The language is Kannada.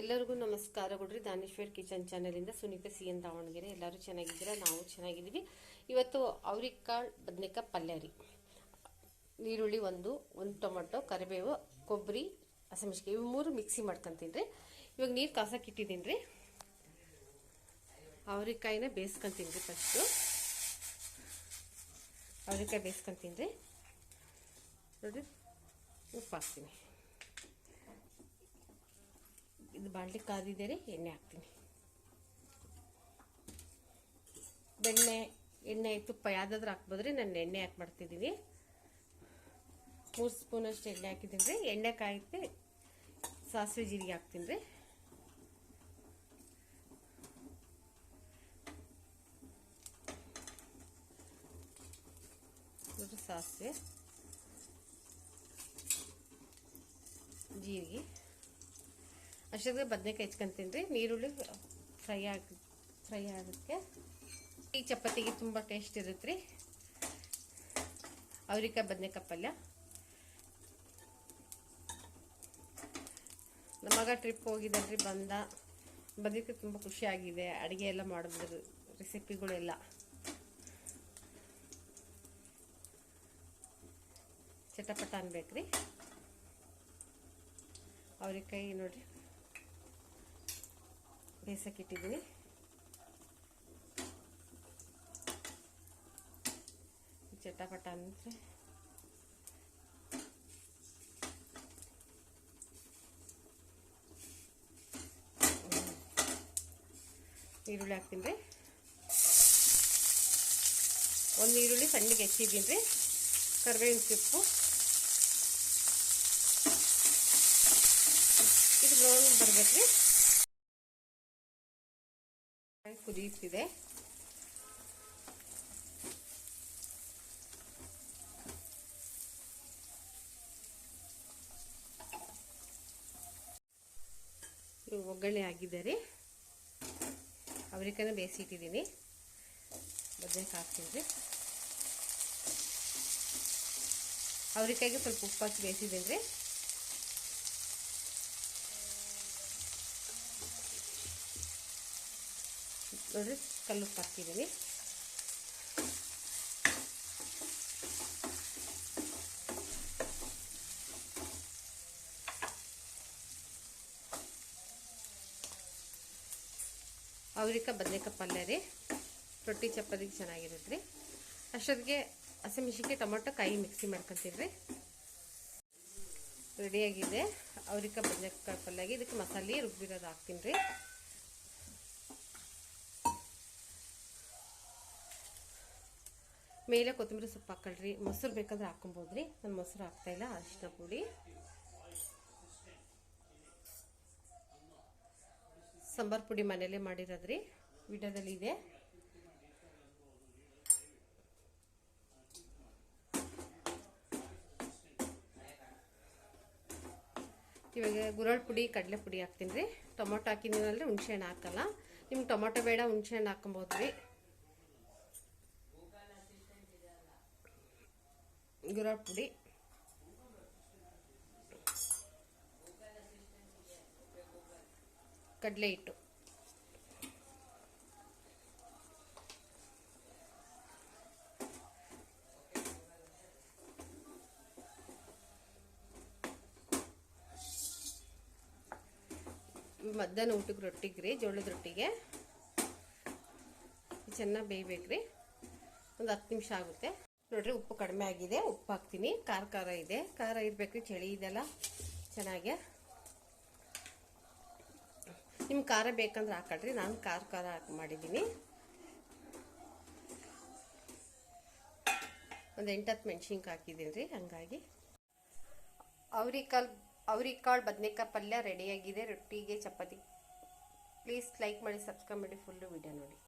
ಎಲ್ಲರಿಗೂ ನಮಸ್ಕಾರ ಕೊಡ್ರಿ. ದಾನೇಶ್ವರ್ ಕಿಚನ್ ಚಾನಲಿಂದ ಸುನೀತಾ ಸಿ ಎನ್ ದಾವಣಗೆರೆ. ಎಲ್ಲರೂ ಚೆನ್ನಾಗಿದ್ದೀರಾ? ನಾವು ಚೆನ್ನಾಗಿದ್ದೀವಿ. ಇವತ್ತು ಅವ್ರಿಕಾಳು ಬದನೆಕಾಯಿ ಪಲ್ಯ ರೀ. ಈರುಳ್ಳಿ ಒಂದು ಒಂದು ಟೊಮೊಟೊ, ಕರಿಬೇವು, ಕೊಬ್ಬರಿ ಹಸಿಮೆಣ್ಸಿಕಾಯಿ ಇವು ಮೂರು ಮಿಕ್ಸಿ ಮಾಡ್ಕೊತೀನಿ ರೀ. ಇವಾಗ ನೀರು ಕಾಸಕ್ಕೆ ಇಟ್ಟಿದ್ದೀನಿ ರೀ. ಅವ್ರಿಕಾಯಿನ ಬೇಯಿಸ್ಕೊಂತೀನಿ ರೀ ಫಸ್ಟು ಅವ್ರಿಕಾಯಿ ಬೇಯಿಸ್ಕೊಂತೀನಿ ರೀ. ನೋಡಿ, ಉಪ್ಪು ಹಾಕ್ತೀನಿ. ಇದು ಬಾಣಲಿ ಕಾದಿದೆ ರೀ ಎಣ್ಣೆ ಹಾಕ್ತೀನಿ. ಬೆಣ್ಣೆ, ಎಣ್ಣೆ ತುಪ್ಪ ಯಾವುದಾದ್ರೂ ಹಾಕ್ಬೋದ್ರಿ ನಾನು ಎಣ್ಣೆ ಹಾಕಿ ಮಾಡ್ತಿದ್ದೀನಿ. ಮೂರು ಸ್ಪೂನಷ್ಟು ಎಣ್ಣೆ ಹಾಕಿದ್ದೀನಿ ರೀ. ಎಣ್ಣೆ ಕಾಯುತ್ತೆ ಸಾಸಿವೆ ಜೀರಿಗೆ ಹಾಕ್ತೀನಿ ರೀ. ಸಾಸಿವೆ, ಜೀರಿಗೆ. ಅಷ್ಟೊತ್ತಿಗೆ ಬದನೆಕಾಯಿ ಹೆಚ್ಕೊಂತೀನಿ ರೀ. ನೀರುಳ್ಳಿ ಫ್ರೈ ಆಗಿ, ಫ್ರೈ ಆಗುತ್ತೆ. ಈ ಚಪಾತಿಗೆ ತುಂಬ ಟೇಸ್ಟ್ ಇರುತ್ತೆ ರೀ. ಅವ್ರಿಕಾಯಿ ಬದನೆಕಾಯಿ ಪಲ್ಯ. ನಮ್ಮ ಮಗ ಟ್ರಿಪ್ ಹೋಗಿದ್ದಾನೆ ಬಂದ. ಬಂದಿದ್ದಕ್ಕೆ ತುಂಬ ಖುಷಿಯಾಗಿದೆ ಅಡುಗೆ ಎಲ್ಲ ಮಾಡಿದ್ರು, ರೆಸಿಪಿಗಳೆಲ್ಲ. ಚಟಪಟ ಅನ್ಬೇಕ್ರಿ. ಅವ್ರಿಕಾಯಿ ನೋಡ್ರಿ. ಬೇಸಕ್ಕೆ ಇಟ್ಟಿದ್ದೀನಿ ಚಟಪಟ ಅಂದರೆ ಈರುಳ್ಳಿ ಹಾಕ್ತೀನಿ ರೀ. ಒಂದು ಈರುಳ್ಳಿ ಸಣ್ಣಗೆ ಹೆಚ್ಚಿದ್ದೀನಿ ರೀ. ಕರಿಬೇವಿನ ಸೊಪ್ಪು. ಇದು ಬ್ರೌನ್ ಬರ್ಬೇಕು ರೀ. ಕುದಿಯುತ್ತಿದೆ ಒಗ್ಗರಣೆ ಆಗಿದ್ದಾರೆ. ರೀ ಅವ್ರಿಕಾಯನ್ನ ಬೇಯಿಸಿಟ್ಟಿದ್ದೀನಿ. ಬದನೇಕಾಯಿ ಹಾಕ್ತೀನಿ ಅವ್ರಿಕಾಯಿಗೆ ಸ್ವಲ್ಪ ಉಪ್ಪು ಹಾಕಿ ಬೇಯಿಸಿದ್ದೀನಿ ನೋಡ್ರಿ ಕಲ್ಲು ಹಾಕ್ತಿದ್ದೀನಿ ಅವ್ರಿಕಾಯಿ ಬದನೆಕಾಯಿ ಪಲ್ಯ ರೀ. ರೊಟ್ಟಿ ಚಪಾತಿಗೆ ಚೆನ್ನಾಗಿರುತ್ತೆ ರೀ. ಅಷ್ಟೊತ್ತಿಗೆ ಹಸಿಮೆಣ್ಸಿನ್ಕಾಯಿ ಟೊಮೊಟೊ, ಕಾಯಿ ಮಿಕ್ಸಿ ಮಾಡ್ಕೊತೀನಿ ರೀ ರೆಡಿಯಾಗಿದೆ ಅವ್ರಿಕ ಬದನೆಕಾಯಿ ಪಲ್ಯಾಗಿ ಇದಕ್ಕೆ ಮಸಾಲೆ ರುಬ್ಬಿರೋದು ಹಾಕ್ತೀನಿ ರೀ. ಮೇಲೆ ಕೊತ್ತಂಬರಿ ಸೊಪ್ಪು ಹಾಕೊಳ್ರಿ. ಮೊಸರು ಬೇಕಾದ್ರೆ ಹಾಕೊಬೋದು ರೀ ನಾನು ಮೊಸರು ಹಾಕ್ತಾಯಿಲ್ಲ ಅರಿಶಿನ ಪುಡಿ. ಸಾಂಬಾರು ಪುಡಿ ಮನೇಲೆ ಮಾಡಿರೋದ್ರಿ. ವಿಡಿಯೋದಲ್ಲಿ ಇದೆ. ಇವಾಗ ಗುರಳ್ ಪುಡಿ, ಕಡಲೆ ಪುಡಿ ಹಾಕ್ತೀನಿ ರೀ. ಟೊಮೊಟೊ ಹಾಕಿದ್ದೀನಲ್ರಿ, ಹುಣ್ಸೆ ಹಣ್ಣು ಹಾಕಲ್ಲ. ನಿಮ್ಗೆ ಟೊಮೊಟೊ ಬೇಡ, ಹುಣ್ಸೆ ಹಣ್ಣು ಹಾಕೊಬೋದು ರೀ ಗುರಾಳ್ ಪುಡಿ. ಕಡಲೆ ಹಿಟ್ಟು. ಮಧ್ಯಾಹ್ನ ಊಟಕ್ಕೆ ರೊಟ್ಟಿಗೆ ರೀ ಜೋಳದ ರೊಟ್ಟಿಗೆ. ಚೆನ್ನಾಗಿ ಬೇಯಬೇಕ್ರಿ. ಒಂದು ಹತ್ತು ನಿಮಿಷ ಆಗುತ್ತೆ. ನೋಡ್ರಿ ಉಪ್ಪು ಕಡಿಮೆ ಆಗಿದೆ, ಉಪ್ಪು ಹಾಕ್ತೀನಿ. ಖಾರ ಖಾರ ಇದೆ. ಖಾರ ಇರಬೇಕು ಚಳಿ ಇದೆಲ್ಲ ಚೆನ್ನಾಗೆ. ನಿಮ್ಗೆ ಖಾರ ಬೇಕಂದ್ರೆ ಹಾಕಳ್ರಿ. ನಾನು ಖಾರ ಖಾರ ಹಾಕಿ ಮಾಡಿದ್ದೀನಿ. ಒಂದು ಎಂಟತ್ತು ಮೆಣಸಿನ್ಕಾಯಿ ಹಾಕಿದ್ದೀನಿ ರೀ, ಹಂಗಾಗಿ. ಅವ್ರಿಕಾಳು ಅವ್ರಿಕಾಳು ಬದನೆಕಾಯಿ ಪಲ್ಯ ರೆಡಿಯಾಗಿದೆ ರೊಟ್ಟಿಗೆ, ಚಪಾತಿ. ಪ್ಲೀಸ್ ಲೈಕ್ ಮಾಡಿ, ಸಬ್ಸ್ಕ್ರೈಬ್ ಮಾಡಿ. ಫುಲ್ಲು ವಿಡಿಯೋ ನೋಡಿ.